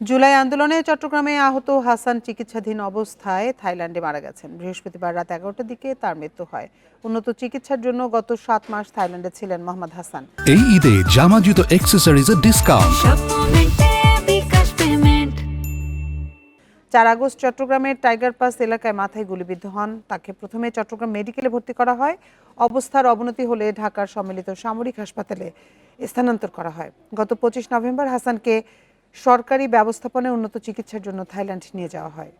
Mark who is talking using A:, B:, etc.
A: জুলাই আন্দোলনে চট্টগ্রামে আহত হাসান চিকিৎসাধীন অবস্থায় থাইল্যান্ডে মারা গেছেন। বৃহস্পতিবার রাত এগারোটার দিকে তার মৃত্যু হয়। উন্নত চিকিৎসার জন্য গত সাত মাস থাইল্যান্ডে ছিলেন মোহাম্মদ হাসান।
B: এই ঈদে জামা জুতো অ্যাক্সেসরিজের ডিসকাউন্ট
A: চার আগস্ট চট্টগ্রামের টাইগার পাস এলাকায় মাথায় গুলিবিদ্ধ হন। তাকে প্রথমে চট্টগ্রাম মেডিকেলে ভর্তি করা হয়। অবস্থার অবনতি হলে ঢাকার সম্মিলিত সামরিক হাসপাতালে স্থানান্তর করা হয়। গত পঁচিশ নভেম্বর হাসানকে সরকারি ব্যবস্থাপনায় উন্নত চিকিৎসার জন্য থাইল্যান্ড নিয়ে যাওয়া হয়।